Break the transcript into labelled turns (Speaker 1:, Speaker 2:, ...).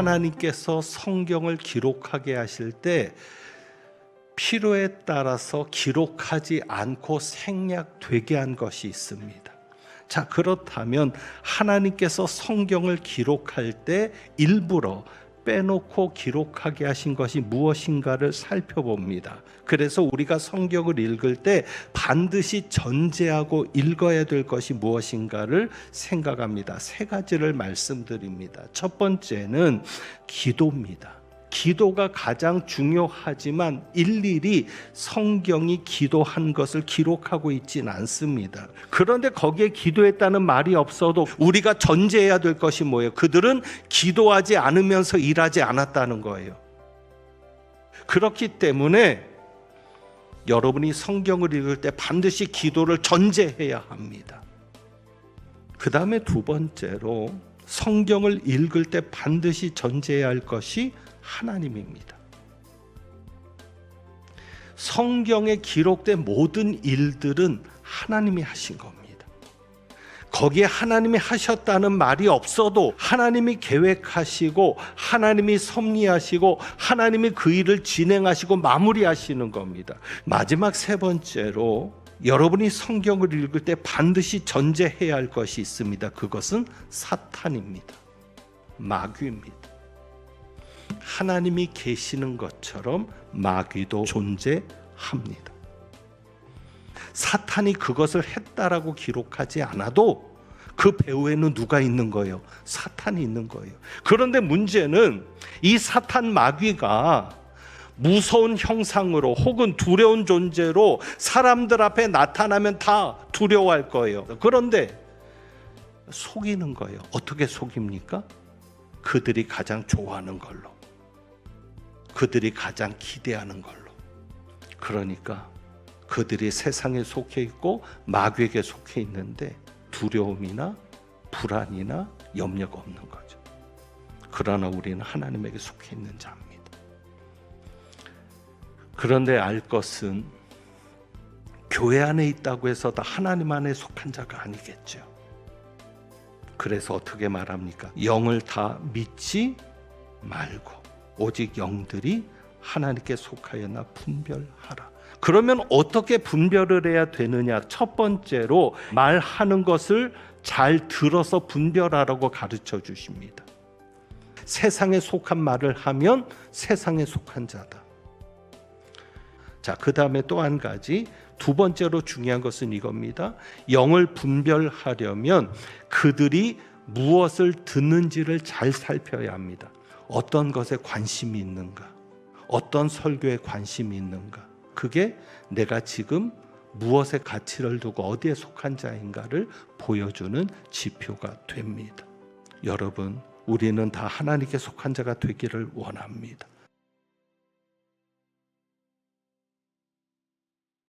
Speaker 1: 하나님께서 성경을 기록하게 하실 때 필요에 따라서 기록하지 않고 생략되게 한 것이 있습니다. 자, 그렇다면 하나님께서 성경을 기록할 때 일부러 빼놓고 기록하게 하신 것이 무엇인가를 살펴봅니다. 그래서 우리가 성경을 읽을 때 반드시 전제하고 읽어야 될 것이 무엇인가를 생각합니다. 세 가지를 말씀드립니다. 첫 번째는 기도입니다. 기도가 가장 중요하지만 일일이 성경이 기도한 것을 기록하고 있진 않습니다. 그런데 거기에 기도했다는 말이 없어도 우리가 전제해야 될 것이 뭐예요? 그들은 기도하지 않으면서 일하지 않았다는 거예요. 그렇기 때문에 여러분이 성경을 읽을 때 반드시 기도를 전제해야 합니다. 그 다음에 두 번째로 성경을 읽을 때 반드시 전제해야 할 것이 하나님입니다. 성경에 기록된 모든 일들은 하나님이 하신 겁니다. 거기에 하나님이 하셨다는 말이 없어도 하나님이 계획하시고 하나님이 섭리하시고 하나님이 그 일을 진행하시고 마무리하시는 겁니다. 마지막 세 번째로 여러분이 성경을 읽을 때 반드시 전제해야 할 것이 있습니다. 그것은 사탄입니다. 마귀입니다. 하나님이 계시는 것처럼 마귀도 존재합니다. 사탄이 그것을 했다라고 기록하지 않아도 그 배후에는 누가 있는 거예요? 사탄이 있는 거예요. 그런데 문제는 이 사탄 마귀가 무서운 형상으로 혹은 두려운 존재로 사람들 앞에 나타나면 다 두려워할 거예요. 그런데 속이는 거예요. 어떻게 속입니까? 그들이 가장 좋아하는 걸로. 그들이 가장 기대하는 걸로. 그러니까 그들이 세상에 속해 있고 마귀에게 속해 있는데 두려움이나 불안이나 염려가 없는 거죠. 그러나 우리는 하나님에게 속해 있는 자입니다. 그런데 알 것은 교회 안에 있다고 해서 다 하나님 안에 속한 자가 아니겠죠. 그래서 어떻게 말합니까? 영을 다 믿지 말고 오직 영들이 하나님께 속하였나 분별하라. 그러면 어떻게 분별을 해야 되느냐? 첫 번째로 말하는 것을 잘 들어서 분별하라고 가르쳐 주십니다. 세상에 속한 말을 하면 세상에 속한 자다. 자, 그 다음에 또 한 가지 두 번째로 중요한 것은 이겁니다. 영을 분별하려면 그들이 무엇을 듣는지를 잘 살펴야 합니다. 어떤 것에 관심이 있는가? 어떤 설교에 관심이 있는가? 그게 내가 지금 무엇에 가치를 두고 어디에 속한 자인가를 보여주는 지표가 됩니다. 여러분, 우리는 다 하나님께 속한 자가 되기를 원합니다.